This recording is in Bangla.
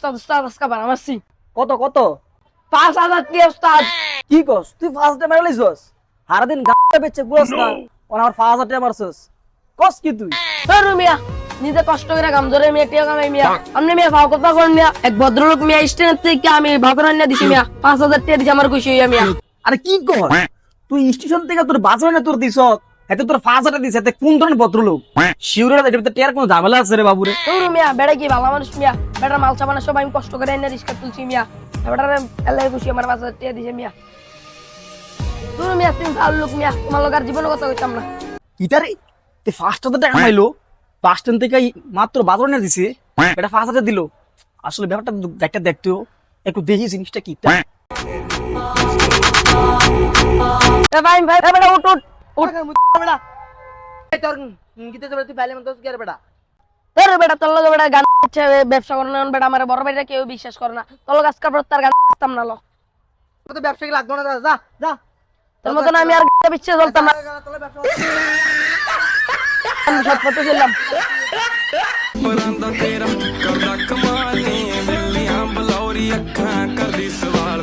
উস্তাদ উস্তাদ আজকে বানামাসি কত কত? পাঁচ হাজার টিয়া উস্তাদ কি কস? তুই ফার্স্ট টাইম সারাদিন গাড়ি বেচে না ওর আমার পাঁচ হাজার টাকা মারছস। কস কি তুই? মিয়া নিজে কষ্ট করে কাম ধরে মিয়া টিয়া কামাই মিয়া। আপনি মিয়া ভাও কথা করেন মিয়া। এক ভদ্রলোক মিয়া স্ট্যান্ড থেকে আমি ভাত রান্না দিছি মিয়া। পাঁচ হাজার টিয়া দিছি আমার খুশি হইয়া মিয়া। আরে কি কর তুই স্টেশন থেকে তোর বাজারে না তোর দিস এতে তোর পাঁচ হাজার এতে কোন ধরনের ভদ্রলোক? শিউরে এটা ভিতরে টিয়ার কোনো ঝামেলা আছে রে বাবুরে? ধরু মিয়া বেড়া কি ভালো মানুষ মিয়া। বেটার মাল সাবানা সব আমি কষ্ট করে এনে রিস্কা তুলছি মিয়া। এলাই খুশি আমার পাঁচ হাজার টিয়া দিছে মিয়া। তুমি ভালো লোক মিয়া। তোমার লোক আর জীবনে কথা কইতাম না। ইতারে ফার্স্ট হাজার টাকা মাইলো বাস স্ট্যান্ড থেকে মাত্র বাজারে দিছে। এটা পাঁচ হাজার দিল। আসলে ব্যাপারটা একটা দেখতো একটু দেখি জিনিসটা কি ভাই ভাই উঠ উঠ। বেটা। তোর গীতে যাবে তুই পাইলে মতো গের বেটা। তোর বেটা তোর লগে বেটা গান ইচ্ছে ব্যবসা করে না বেটা আমার বড় ভাইরা কেউ বিশ্বাস করে না। তোর লগে আজকাল তার গান আসতাম না ল। তোর তো ব্যবসায়ী লাগতো না যা যা তোর মতন আমি আর গান বিশ্বাস করতাম না। আমি সব ফটো দিলাম ਬਰਾਂਦਾ ਤੇਰਾ ਕਰਦਾ ਕਮਾਲ ਨੇ ਬਿੱਲੀਆਂ ਬਲੌਰੀ ਅੱਖਾਂ ਕਰਦੀ ਸਵਾਲ